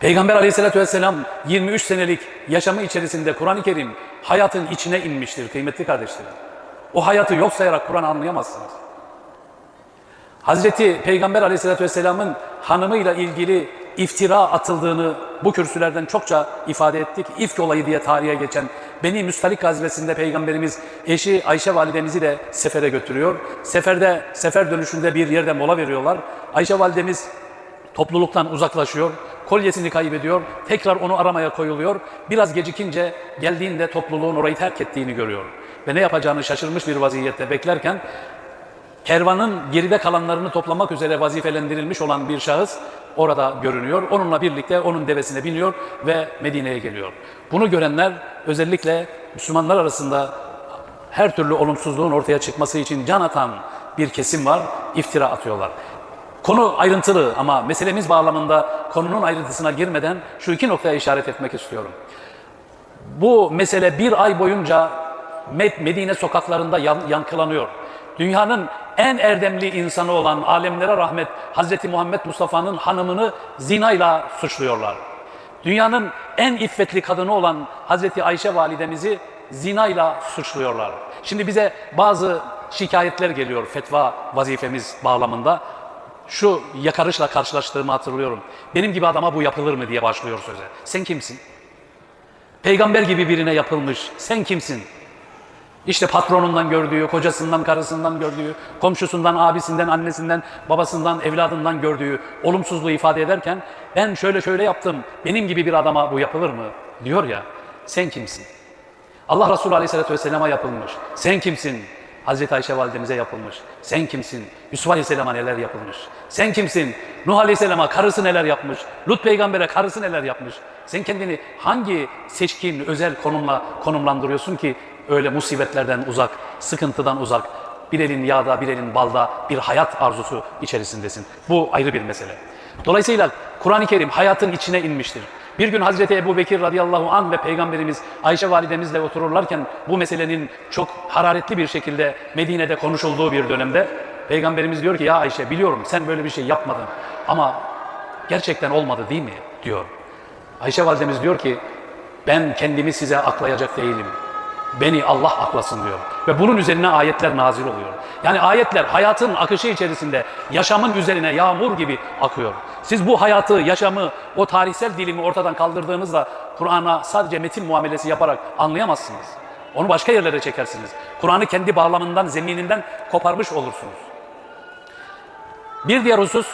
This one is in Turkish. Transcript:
Peygamber aleyhissalatü vesselam 23 senelik yaşamı içerisinde Kur'an-ı Kerim hayatın içine inmiştir kıymetli kardeşlerim. O hayatı yok sayarak Kur'an anlayamazsınız. Hazreti Peygamber aleyhissalatü vesselamın hanımıyla ilgili iftira atıldığını bu kürsülerden çokça ifade ettik. İfk olayı diye tarihe geçen Beni Müstalik gazvesinde Peygamberimiz eşi Ayşe validemizi de sefere götürüyor. Seferde, sefer dönüşünde bir yerde mola veriyorlar. Ayşe validemiz topluluktan uzaklaşıyor, kolyesini kaybediyor, tekrar onu aramaya koyuluyor. Biraz gecikince geldiğinde topluluğun orayı terk ettiğini görüyor. Ve ne yapacağını şaşırmış bir vaziyette beklerken kervanın geride kalanlarını toplamak üzere vazifelendirilmiş olan bir şahıs orada görünüyor. Onunla birlikte onun devesine biniyor ve Medine'ye geliyor. Bunu görenler özellikle Müslümanlar arasında her türlü olumsuzluğun ortaya çıkması için can atan bir kesim var, iftira atıyorlar. Konu ayrıntılı ama meselemiz bağlamında konunun ayrıntısına girmeden şu iki noktaya işaret etmek istiyorum. Bu mesele bir ay boyunca Med- Medine sokaklarında yan- yankılanıyor. Dünyanın en erdemli insanı olan alemlere rahmet Hazreti Muhammed Mustafa'nın hanımını zinayla suçluyorlar. Dünyanın en iffetli kadını olan Hazreti Ayşe validemizi zinayla suçluyorlar. Şimdi bize bazı şikayetler geliyor fetva vazifemiz bağlamında. Şu yakarışla karşılaştığımı hatırlıyorum. Benim gibi adama bu yapılır mı diye başlıyor söze. Sen kimsin? Peygamber gibi birine yapılmış. Sen kimsin? İşte patronundan gördüğü, kocasından, karısından gördüğü, komşusundan, abisinden, annesinden, babasından, evladından gördüğü olumsuzluğu ifade ederken ben şöyle şöyle yaptım, benim gibi bir adama bu yapılır mı? Diyor ya, sen kimsin? Allah Resulü Aleyhisselatü Vesselam'a yapılmış. Sen kimsin? Hazreti Ayşe validemize yapılmış. Sen kimsin? Yusuf Aleyhisselam'a neler yapılmış? Sen kimsin? Nuh Aleyhisselam'a karısı neler yapmış? Lut peygambere karısı neler yapmış? Sen kendini hangi seçkin, özel konumla konumlandırıyorsun ki öyle musibetlerden uzak, sıkıntıdan uzak, bir elin yağda, bir elin balda bir hayat arzusu içerisindesin. Bu ayrı bir mesele. Dolayısıyla Kur'an-ı Kerim hayatın içine inmiştir. Bir gün Hazreti Ebu Bekir radıyallahu anh ve Peygamberimiz Ayşe validemizle otururlarken bu meselenin çok hararetli bir şekilde Medine'de konuşulduğu bir dönemde Peygamberimiz diyor ki ya Ayşe biliyorum sen böyle bir şey yapmadın ama gerçekten olmadı değil mi diyor. Ayşe validemiz diyor ki ben kendimi size aklayacak değilim. Beni Allah aklasın diyor. Ve bunun üzerine ayetler nazil oluyor. Yani ayetler hayatın akışı içerisinde yaşamın üzerine yağmur gibi akıyor. Siz bu hayatı, yaşamı, o tarihsel dilimi ortadan kaldırdığınızda Kur'an'a sadece metin muamelesi yaparak anlayamazsınız. Onu başka yerlere çekersiniz. Kur'an'ı kendi bağlamından, zemininden koparmış olursunuz. Bir diğer husus